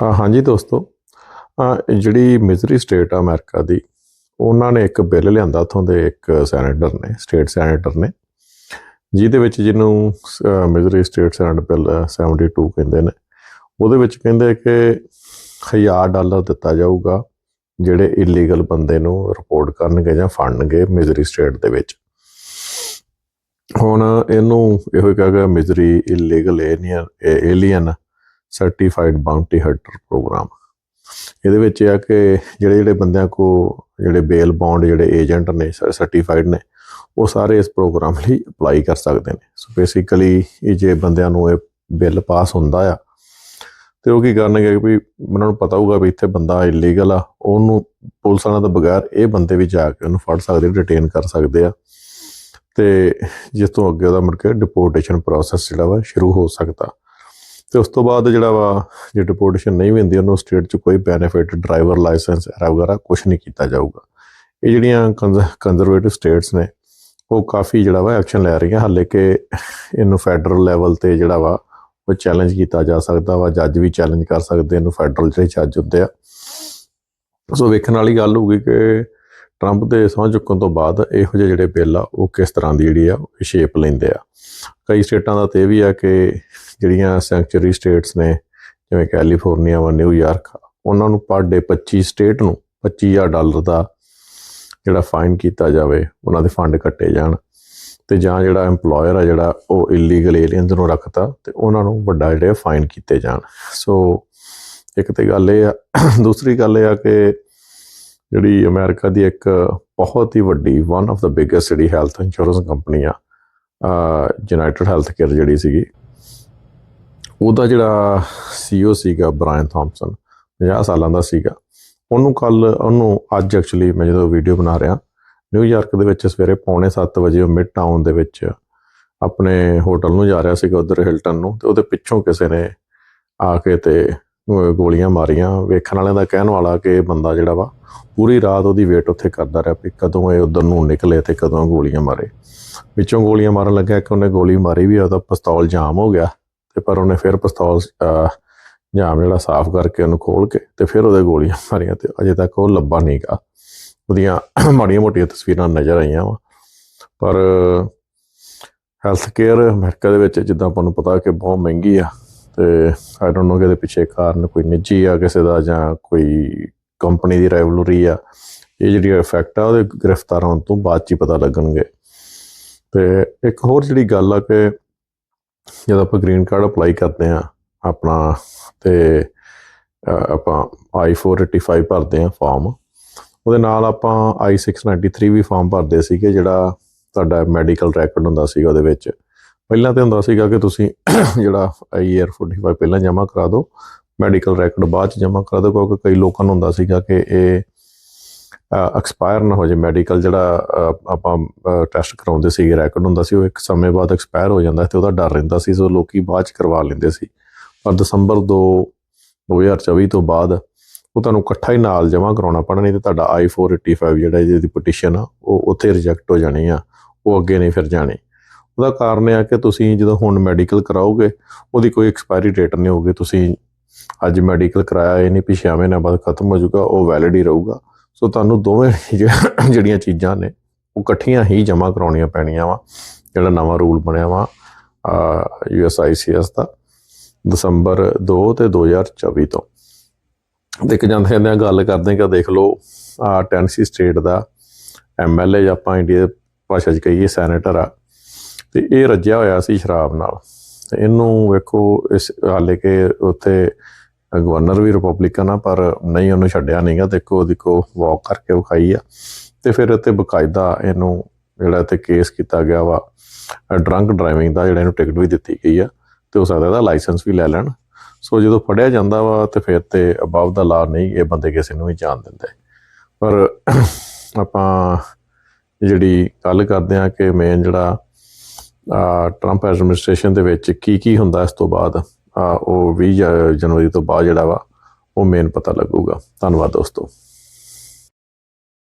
ਹਾਂ ਹਾਂਜੀ ਦੋਸਤੋ ਜਿਹੜੀ ਮਿਜ਼ਰੀ ਸਟੇਟ ਆ ਅਮਰੀਕਾ ਦੀ, ਉਹਨਾਂ ਨੇ ਇੱਕ ਬਿੱਲ ਲਿਆਂਦਾ ਉੱਥੋਂ ਦੇ ਇੱਕ ਸੈਨੇਟਰ ਨੇ, ਸਟੇਟ ਸੈਨੇਟਰ ਨੇ, ਜਿਹਦੇ ਵਿੱਚ ਜਿਹਨੂੰ ਮਿਜ਼ਰੀ ਸਟੇਟ ਸੈਨੇਟ ਬਿੱਲ 72 ਕਹਿੰਦੇ ਨੇ, ਉਹਦੇ ਵਿੱਚ ਕਹਿੰਦੇ ਕਿ 1000 ਡਾਲਰ ਦਿੱਤਾ ਜਾਊਗਾ, ਜਿਹੜੇ ਇਲੀਗਲ ਬੰਦੇ ਨੂੰ ਰਿਪੋਰਟ ਕਰਨਗੇ ਜਾਂ ਫੜਨਗੇ ਮਿਜ਼ਰੀ ਸਟੇਟ ਦੇ ਵਿੱਚ। ਹੁਣ ਇਹਨੂੰ ਇਹੋ ਹੀ ਗਿਆ, misery illegal alien alien certified bounty hunter program ਇਹਦੇ ਵਿੱਚ ਇਹ ਆ ਕਿ ਜਿਹੜੇ ਜਿਹੜੇ ਬੰਦਿਆਂ ਕੋ ਜਿਹੜੇ ਬੇਲ ਬੌਂਡ ਜਿਹੜੇ ਏਜੰਟ ਨੇ ਸਰਟੀਫਾਈਡ ਨੇ, ਉਹ ਸਾਰੇ ਇਸ ਪ੍ਰੋਗਰਾਮ ਲਈ ਅਪਲਾਈ ਕਰ ਸਕਦੇ ਨੇ। ਸੋ ਬੇਸਿਕਲੀ ਇਹ ਜੇ ਬੰਦਿਆਂ ਨੂੰ ਇਹ ਬਿੱਲ ਪਾਸ ਹੁੰਦਾ ਆ, ਤੇ ਉਹ ਕੀ ਕਰਨਗੇ ਵੀ ਉਹਨਾਂ ਨੂੰ ਪਤਾ ਹੋਊਗਾ ਵੀ ਇੱਥੇ ਬੰਦਾ ਇਲੀਗਲ ਆ, ਉਹਨੂੰ ਪੁਲਿਸ ਵਾਲਿਆਂ ਤੋਂ ਬਗੈਰ ਇਹ ਬੰਦੇ ਵੀ ਜਾ ਕੇ ਉਹਨੂੰ ਫੜ ਸਕਦੇ ਡਿਟੇਨ ਕਰ ਸਕਦੇ ਆ। ਤੇ ਜਿਸ ਤੋਂ ਅੱਗੇ ਉਹਦਾ ਮੁੜ ਕੇ ਡਿਪੋਰਟੇਸ਼ਨ ਪ੍ਰੋਸੈਸ ਜਿਹੜਾ ਵਾ ਸ਼ੁਰੂ ਹੋ ਸਕਦਾ। ਤੇ ਉਸ ਤੋਂ ਬਾਅਦ ਜਿਹੜਾ ਵਾ, ਜੇ ਡਿਪੋਰਟੇਸ਼ਨ ਨਹੀਂ ਵੀ ਹੁੰਦੀ, ਉਹਨੂੰ ਸਟੇਟ 'ਚ ਕੋਈ ਬੈਨੀਫਿਟ ਡਰਾਈਵਰ ਲਾਇਸੈਂਸ ਐਰਾ ਵਗੈਰਾ ਕੁਝ ਨਹੀਂ ਕੀਤਾ ਜਾਊਗਾ। ਇਹ ਜਿਹੜੀਆਂ ਕੰਜ਼ਰਵੇਟਿਵ ਸਟੇਟਸ ਨੇ, ਉਹ ਕਾਫੀ ਜਿਹੜਾ ਵਾ ਐਕਸ਼ਨ ਲੈ ਰਹੀਆਂ, ਹਾਲੇ ਕਿ ਇਹਨੂੰ ਫੈਡਰਲ ਲੈਵਲ ਤੇ ਜਿਹੜਾ ਵਾ, ਉਹ ਚੈਲੰਜ ਕੀਤਾ ਜਾ ਸਕਦਾ ਵਾ ਜੱਜ ਵੀ ਚੈਲੰਜ ਕਰ ਸਕਦੇ, ਇਹਨੂੰ ਫੈਡਰਲ ਜਿਹੜੇ ਜੱਜ ਹੁੰਦੇ ਆ। ਸੋ ਵੇਖਣ ਵਾਲੀ ਗੱਲ ਹੋਊਗੀ ਕਿ ਟਰੰਪ ਦੇ ਸਹੁੰ ਚੁੱਕਣ ਤੋਂ ਬਾਅਦ ਇਹੋ ਜਿਹੇ ਜਿਹੜੇ ਬਿੱਲ ਆ, ਉਹ ਕਿਸ ਤਰ੍ਹਾਂ ਦੀ ਜਿਹੜੀ ਆ ਸ਼ੇਪ ਲੈਂਦੇ ਆ। ਕਈ ਸਟੇਟਾਂ ਦਾ ਤੇ ਇਹ ਵੀ ਆ ਕਿ ਜਿਹੜੀਆਂ ਸੈਂਕਚੁਰੀ ਸਟੇਟਸ ਨੇ, ਜਿਵੇਂ ਕੈਲੀਫੋਰਨੀਆ ਵਾ ਨਿਊਯਾਰਕ ਉਹਨਾਂ ਨੂੰ ਪਰ ਡੇ 25 ਸਟੇਟ ਨੂੰ 25000 ਡਾਲਰ ਦਾ ਜਿਹੜਾ ਫਾਈਨ ਕੀਤਾ ਜਾਵੇ, ਉਹਨਾਂ ਦੇ ਫੰਡ ਕੱਟੇ ਜਾਣ ਤੇ ਜਾਂ ਜਿਹੜਾ EMPLOYER ਆ ਜਿਹੜਾ ਉਹ ਇਲੀਗਲ ਏਲੀਅਨਸ ਨੂੰ ਰੱਖਤਾ ਤੇ ਉਹਨਾਂ ਨੂੰ ਵੱਡਾ ਜਿਹੜੇ ਫਾਈਨ ਕੀਤੇ ਜਾਣ। ਸੋ ਇੱਕ ਤੇ ਗੱਲ ਇਹ ਆ, ਦੂਸਰੀ ਗੱਲ ਇਹ ਆ ਕਿ ਜਿਹੜੀ ਅਮਰੀਕਾ ਦੀ ਇੱਕ ਬਹੁਤ ਹੀ ਵੱਡੀ ਵਨ ਆਫ ਦਾ ਬਿਗੇਸਟ ਜਿਹੜੀ ਹੈਲਥ ਇੰਸ਼ੋਰੈਂਸ ਕੰਪਨੀ ਆ ਯੂਨਾਈਟਿਡ ਹੈਲਥ ਕੇਅਰ ਜਿਹੜੀ ਸੀਗੀ ਉਹਦਾ ਜਿਹੜਾ ਸੀਈਓ ਸੀਗਾ ਬ੍ਰਾਇਨ ਥਾਮਸਨ 50 ਸਾਲਾਂ ਦਾ ਸੀਗਾ। ਉਹਨੂੰ ਕੱਲ ਉਹਨੂੰ ਅੱਜ ਐਕਚੁਅਲੀ ਮੈਂ ਜਦੋਂ ਵੀਡੀਓ ਬਣਾ ਰਿਹਾ ਨਿਊਯਾਰਕ ਦੇ ਵਿੱਚ ਸਵੇਰੇ ਪੌਣੇ 7 ਵਜੇ ਉਹ ਮਿਡ ਟਾਊਨ ਦੇ ਵਿੱਚ ਆਪਣੇ ਹੋਟਲ ਨੂੰ ਜਾ ਰਿਹਾ ਸੀਗਾ ਉਧਰ ਹਿਲਟਨ ਨੂੰ ਤੇ ਉਹਦੇ ਪਿੱਛੋਂ ਕਿਸੇ ਨੇ ਆ ਕੇ ਤੇ ਗੋਲੀਆਂ ਮਾਰੀਆਂ। ਵੇਖਣ ਵਾਲਿਆਂ ਦਾ ਕਹਿਣ ਵਾਲਾ ਕਿ ਇਹ ਬੰਦਾ ਜਿਹੜਾ ਵਾ, ਪੂਰੀ ਰਾਤ ਉਹਦੀ ਵੇਟ ਉੱਥੇ ਕਰਦਾ ਰਿਹਾ ਵੀ ਕਦੋਂ ਇਹ ਉਧਰ ਨੂੰ ਨਿਕਲੇ ਤੇ ਕਦੋਂ ਗੋਲੀਆਂ ਮਾਰੇ। ਵਿੱਚੋਂ ਗੋਲੀਆਂ ਮਾਰਨ ਲੱਗਿਆ ਕਿ ਉਹਨੇ ਗੋਲੀ ਮਾਰੀ ਵੀ ਉਹਦਾ ਪਿਸਤੌਲ ਜਾਮ ਹੋ ਗਿਆ। ਤੇ ਪਰ ਉਹਨੇ ਫਿਰ ਪਿਸਤੌਲ ਜਾਮ ਜਿਹੜਾ ਸਾਫ਼ ਕਰਕੇ ਉਹਨੂੰ ਖੋਲ ਕੇ ਤੇ ਫਿਰ ਉਹਦੇ ਗੋਲੀਆਂ ਮਾਰੀਆਂ ਤੇ ਅਜੇ ਤੱਕ ਉਹ ਲੱਭਾ ਨਹੀਂਗਾ ਉਹਦੀਆਂ ਮਾੜੀਆਂ ਮੋਟੀਆਂ ਤਸਵੀਰਾਂ ਨਜ਼ਰ ਆਈਆਂ ਵਾ। ਪਰ ਹੈਲਥ ਕੇਅਰ ਅਮਰੀਕਾ ਦੇ ਵਿੱਚ ਜਿੱਦਾਂ ਆਪਾਂ ਨੂੰ ਪਤਾ ਕਿ ਬਹੁਤ ਮਹਿੰਗੀ ਆ ਤੇ ਆਈ ਡੋਨਟ ਨੋ ਕਿ ਇਹਦੇ ਪਿੱਛੇ ਕਾਰਨ ਕੋਈ ਨਿੱਜੀ ਆ ਕਿਸੇ ਦਾ ਜਾਂ ਕੋਈ ਕੰਪਨੀ ਦੀ ਰਾਈਵਲਰੀ ਆ। ਇਹ ਜਿਹੜੀ ਇਫੈਕਟ ਆ ਉਹਦੇ ਗ੍ਰਿਫਤਾਰ ਹੋਣ ਤੋਂ ਬਾਅਦ ਚ ਹੀ ਪਤਾ ਲੱਗਣਗੇ। ਤੇ ਇੱਕ ਹੋਰ ਜਿਹੜੀ ਗੱਲ ਆ ਕਿ ਜਦੋਂ ਆਪਾਂ ਗ੍ਰੀਨ ਕਾਰਡ ਅਪਲਾਈ ਕਰਦੇ ਆ ਆਪਣਾ ਤੇ ਅ, ਆਪਾਂ I485 ਭਰਦੇ ਆ ਫਾਰਮ ਉਹਦੇ ਨਾਲ ਆਪਾਂ I693 ਵੀ ਫਾਰਮ ਭਰਦੇ ਸੀਗੇ ਜਿਹੜਾ ਤੁਹਾਡਾ ਮੈਡੀਕਲ ਰੈਕੋਰਡ ਹੁੰਦਾ ਸੀਗਾ ਉਹਦੇ ਵਿੱਚ। ਪਹਿਲਾਂ ਤੇ ਹੁੰਦਾ ਸੀਗਾ ਕਿ ਤੁਸੀਂ ਜਿਹੜਾ IR 45 ਪਹਿਲਾਂ ਜਮ੍ਹਾਂ ਕਰਾ ਦਿਓ ਮੈਡੀਕਲ ਰੈਕੋਰਡ ਬਾਅਦ ਚ ਜਮ੍ਹਾਂ ਕਰਾ ਦਿਓ ਕਿਉਂਕਿ ਕਈ ਲੋਕਾਂ ਨੂੰ ਹੁੰਦਾ ਸੀਗਾ ਕਿ ਇਹ ਐਕਸਪਾਇਰ ਨਾ ਹੋ ਜੇ ਮੈਡੀਕਲ ਜਿਹੜਾ ਆਪਾਂ ਟੈਸਟ ਕਰਾਉਂਦੇ ਸੀਗੇ ਰੈਕੋਰਡ ਹੁੰਦਾ ਸੀ, ਉਹ ਇੱਕ ਸਮੇਂ ਬਾਅਦ ਐਕਸਪਾਇਰ ਹੋ ਜਾਂਦਾ ਤੇ ਉਹਦਾ ਡਰ ਰਹਿੰਦਾ ਸੀ ਸੋ ਲੋਕੀ ਬਾਅਦ ਚ ਕਰਵਾ ਲੈਂਦੇ ਸੀ। ਪਰ ਦਸੰਬਰ 2 2024 ਤੋਂ ਬਾਅਦ ਉਹ ਤੁਹਾਨੂੰ ਇਕੱਠਾ ਹੀ ਨਾਲ ਜਮ੍ਹਾਂ ਕਰਾਉਣਾ ਪੈਣਾ, ਨਹੀਂ ਤੇ ਤੁਹਾਡਾ I485 ਜਿਹੜਾ ਇਹਦੀ ਪਟੀਸ਼ਨ ਆ, ਉਹ ਉੱਥੇ ਰਿਜੈਕਟ ਹੋ ਜਾਣੀ ਆ, ਉਹ ਅੱਗੇ ਨਹੀਂ ਫਿਰ ਜਾਣੀ। ਉਹਦਾ ਕਾਰਨ ਇਹ ਆ ਕਿ ਤੁਸੀਂ ਜਦੋਂ ਹੁਣ ਮੈਡੀਕਲ ਕਰਾਓਗੇ, ਉਹਦੀ ਕੋਈ ਐਕਸਪਾਇਰੀ ਡੇਟ ਨਹੀਂ ਹੋਊਗੀ, ਤੁਸੀਂ ਅੱਜ ਮੈਡੀਕਲ ਕਰਾਇਆ, ਇਹ ਨਹੀਂ ਵੀ ਛੇ ਮਹੀਨਿਆਂ ਬਾਅਦ ਖਤਮ ਹੋ ਜਾਊਗਾ, ਉਹ ਵੈਲਿਡ ਹੀ ਰਹੂਗਾ। ਸੋ ਤੁਹਾਨੂੰ ਦੋਵੇਂ ਜਿਹੜੀਆਂ- ਚੀਜ਼ਾਂ ਨੇ, ਉਹ ਇਕੱਠੀਆਂ ਹੀ ਜਮ੍ਹਾਂ ਕਰਾਉਣੀਆਂ ਪੈਣੀਆਂ ਵਾ, ਜਿਹੜਾ ਨਵਾਂ ਰੂਲ ਬਣਿਆ ਵਾ ਯੂਐਸਆਈਸੀਐਸ ਦਾ, ਦਸੰਬਰ 2 ਤੇ 2024 ਤੋਂ। ਦੇਖ ਜਾਂਦੇ ਜਾਂਦੇ ਗੱਲ ਕਰਦੇ ਕਿ ਦੇਖ ਲਓ, ਆ ਟੈਨਸੀ ਸਟੇਟ ਦਾ ਐਮਐਲਏ ਜਾਂ ਆਪਾਂ ਇੰਡੀਆ ਭਾਸ਼ਾ 'ਚ ਕਹੀਏ ਸੈਨੇਟਰ ਆ, ਤੇ ਇਹ ਰੱਜਿਆ ਹੋਇਆ ਸੀ ਸ਼ਰਾਬ ਨਾਲ। ਤੇ ਇਹਨੂੰ ਵੇਖੋ, ਇਸ ਹਾਲੇ ਕਿ ਉੱਥੇ ਗਵਰਨਰ ਵੀ ਰਿਪਬਲਿਕਨ ਆ, ਪਰ ਨਹੀਂ ਉਹਨੂੰ ਛੱਡਿਆ ਨਹੀਂਗਾ ਦੇਖੋ ਉਹਦੀ ਕੋ ਵਾਕ ਕਰਕੇ ਵਿਖਾਈ ਆ। ਤੇ ਫਿਰ ਉੱਤੇ ਬਕਾਇਦਾ ਇਹਨੂੰ ਜਿਹੜਾ ਤੇ ਕੇਸ ਕੀਤਾ ਗਿਆ ਵਾ ਡਰੰਕ ਡਰਾਈਵਿੰਗ ਦਾ, ਜਿਹੜਾ ਇਹਨੂੰ ਟਿਕਟ ਵੀ ਦਿੱਤੀ ਗਈ ਆ, ਤੇ ਹੋ ਸਕਦਾ ਇਹਦਾ ਲਾਇਸੈਂਸ ਵੀ ਲੈ ਲੈਣ। ਸੋ ਜਦੋਂ ਫੜਿਆ ਜਾਂਦਾ ਵਾ, ਤੇ ਫਿਰ ਤੇ ਅਬਵ ਦਾ ਲਾ ਨਹੀਂ, ਇਹ ਬੰਦੇ ਕਿਸੇ ਨੂੰ ਵੀ ਜਾਣ ਦਿੰਦੇ। ਪਰ ਆਪਾਂ ਜਿਹੜੀ ਗੱਲ ਕਰਦੇ ਆ ਕਿ ਮੇਨ ਜਿਹੜਾ ਟਰੰਪ ਐਡਮਿਨਿਸਟ੍ਰੇਸ਼ਨ ਦੇ ਵਿੱਚ ਕੀ ਕੀ ਹੁੰਦਾ ਇਸ ਤੋਂ ਬਾਅਦ ਉਹ 20 ਜ- ਜਨਵਰੀ ਤੋਂ ਬਾਅਦ ਜਿਹੜਾ ਵਾ ਉਹ ਮੇਨ ਪਤਾ ਲੱਗੂਗਾ। ਧੰਨਵਾਦ ਦੋਸਤੋ।